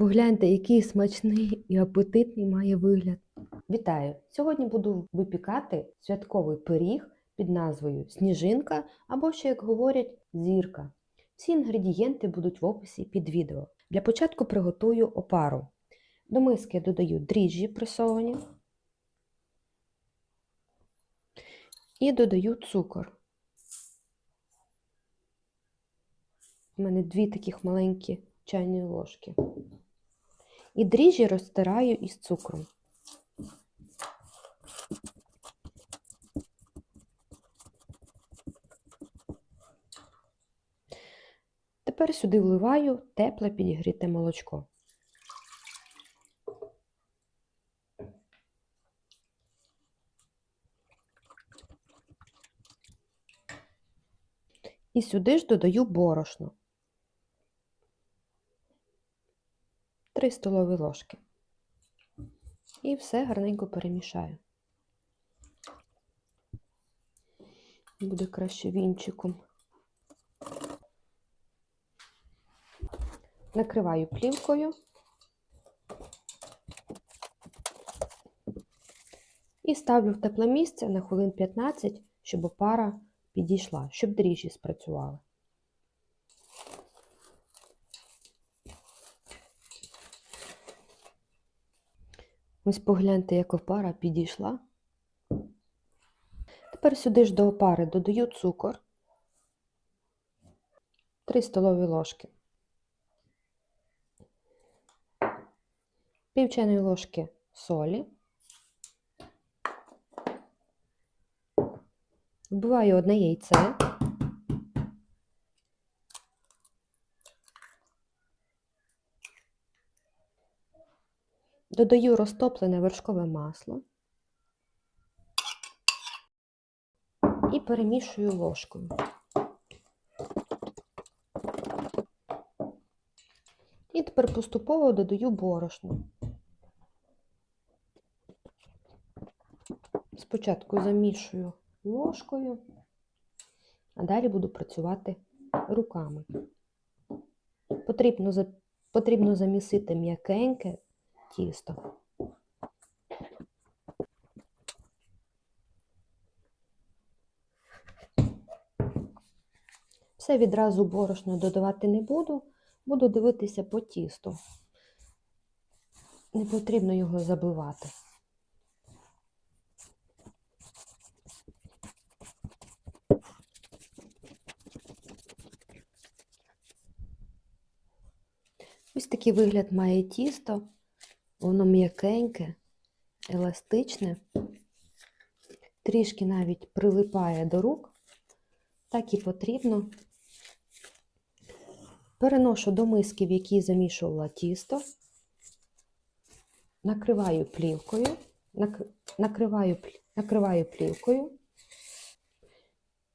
Погляньте, який смачний і апетитний має вигляд. Вітаю! Сьогодні буду випікати святковий пиріг під назвою Сніжинка або ще, як говорять, зірка. Всі інгредієнти будуть в описі під відео. Для початку приготую опару. До миски додаю дріжджі пресовані і додаю цукор. У мене дві таких маленькі чайні ложки. І дріжджі розтираю із цукром. Тепер сюди вливаю тепле підігріте молочко. І сюди ж додаю борошно. 3 столові ложки. І все гарненько перемішаю. Буде краще вінчиком. Накриваю плівкою і ставлю в тепле місце на хвилин 15, щоб опара підійшла, щоб дріжджі спрацювали. Ось погляньте, як опара підійшла. Тепер сюди ж до опари додаю цукор, 3 столові ложки, пів ложки солі, вбиваю одне яйце. Додаю розтоплене вершкове масло і перемішую ложкою. І тепер поступово додаю борошно. Спочатку замішую ложкою, а далі буду працювати руками. Потрібно, потрібно замісити м'якеньке тісто. Все відразу борошно додавати не буду, буду дивитися по тісту. Не потрібно його забивати. Ось такий вигляд має тісто. Воно м'якеньке, еластичне, трішки навіть прилипає до рук, так і потрібно. Переношу до миски, в якій замішувала тісто, накриваю плівкою, накриваю, накриваю плівкою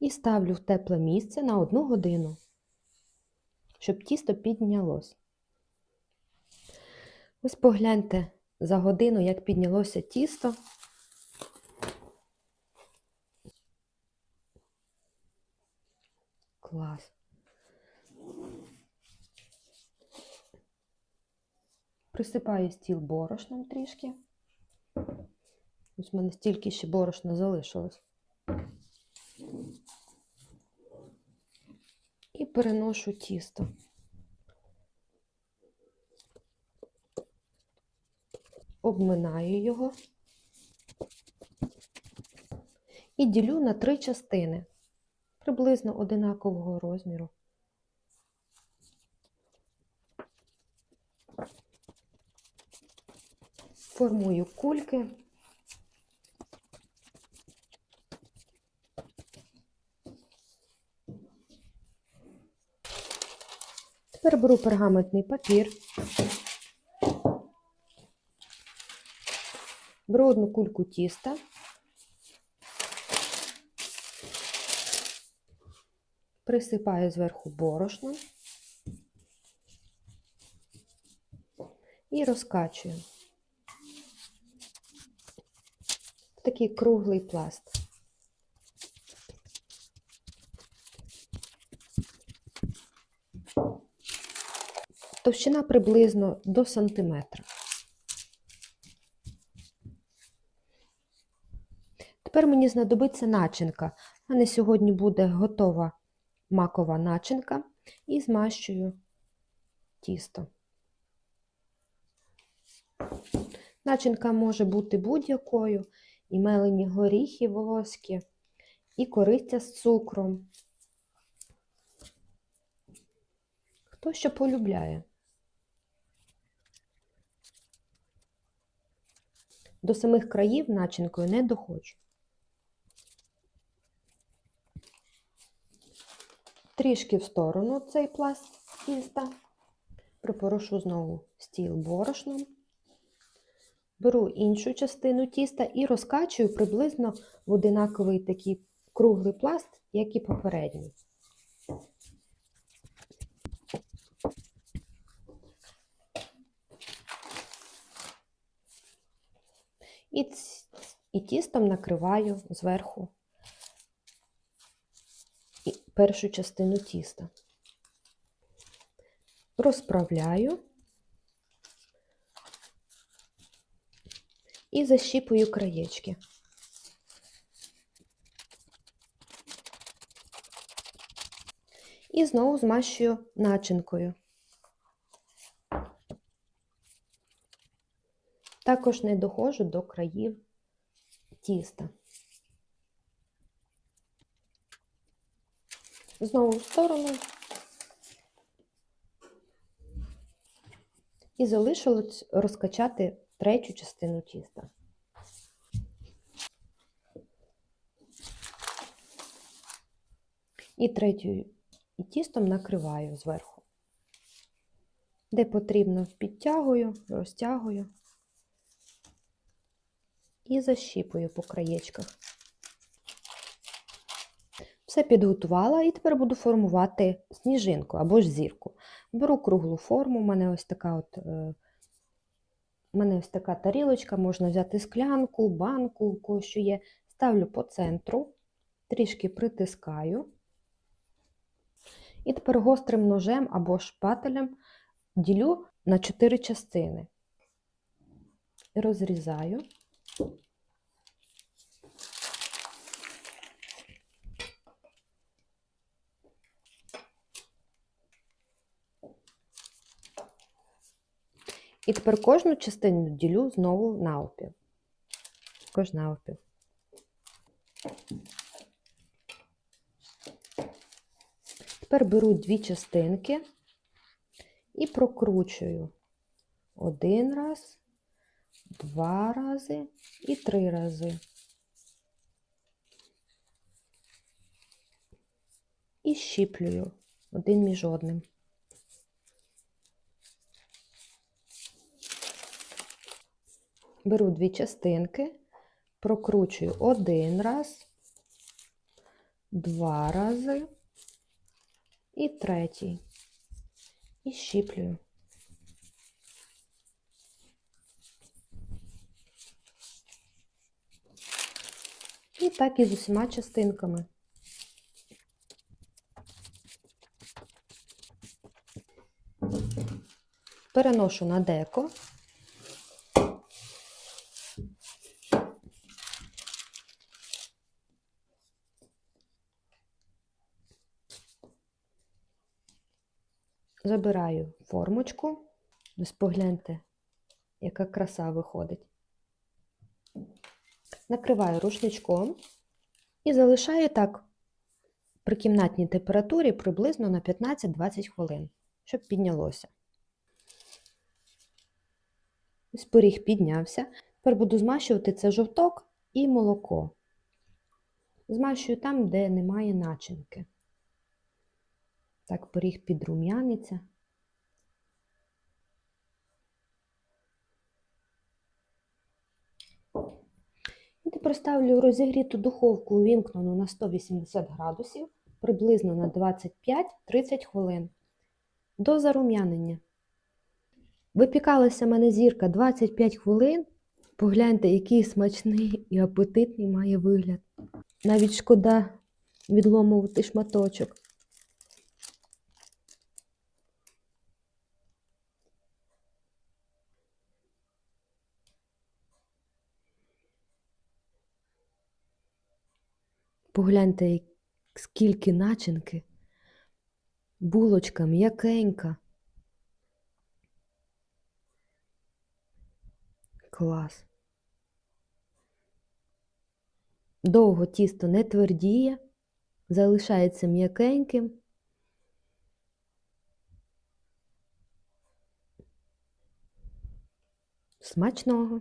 і ставлю в тепле місце на одну годину, щоб тісто піднялось. Ось погляньте за годину, як піднялося тісто. Клас. Присипаю стіл борошном трішки. Ось в мене стільки ще борошна залишилось. І переношу тісто. Обминаю його і ділю на три частини, приблизно одинакового розміру. Формую кульки. Тепер беру пергаментний папір. Беру одну кульку тіста, присипаю зверху борошно і розкачую. в Такий круглий пласт. Товщина приблизно до сантиметра. Тепер мені знадобиться начинка. У мене сьогодні буде готова макова начинка і змащую тісто. Начинка може бути будь-якою, і мелені горіхи волоські, і кориця з цукром. Хто що полюбляє. До самих країв начинкою не доходжу. Трішки в сторону цей пласт тіста. Припорошу знову стіл борошном. Беру іншу частину тіста і розкачую приблизно в одинаковий такий круглий пласт, як і попередній. І, і тістом накриваю зверху першу частину тіста. Розправляю і защіпую краєчки. І знову змащую начинкою. Також не доходжу до країв тіста. Знову в сторону. І залишилось розкачати третю частину тіста. І третю і тістом накриваю зверху. Де потрібно, підтягую, розтягую і защіпую по краєчках. Все підготувала і тепер буду формувати сніжинку або ж зірку. Беру круглу форму, у мене ось така от. е, у мене ось така тарілочка, можна взяти склянку, банку, кого що є. Ставлю по центру, трішки притискаю. І тепер гострим ножем або шпателем ділю на 4 частини. Розрізаю. І тепер кожну частину ділю знову навпіл. Також навпіл. Тепер беру дві частинки і прокручую один раз, два рази і три рази. І щіплюю один між одним. Беру дві частинки, прокручую один раз, два рази і третій. І щіплюю. І так і з усіма частинками. Переношу на деко. Забираю формочку. Ось погляньте, яка краса виходить. Накриваю рушничком і залишаю так при кімнатній температурі приблизно на 15-20 хвилин, щоб піднялося. Ось пиріг піднявся. Тепер буду змащувати це жовток і молоко. Змащую там, де немає начинки. Так, пиріг підрум'яниться. І тепер ставлю розігріту духовку увімкнену на 180 градусів приблизно на 25-30 хвилин до зарум'янення. Випікалася в мене зірка 25 хвилин. Погляньте, який смачний і апетитний має вигляд. Навіть шкода відломувати шматочок. Погляньте, скільки начинки. Булочка м'якенька. Клас. Довго тісто не твердіє, залишається м'якеньким. Смачного!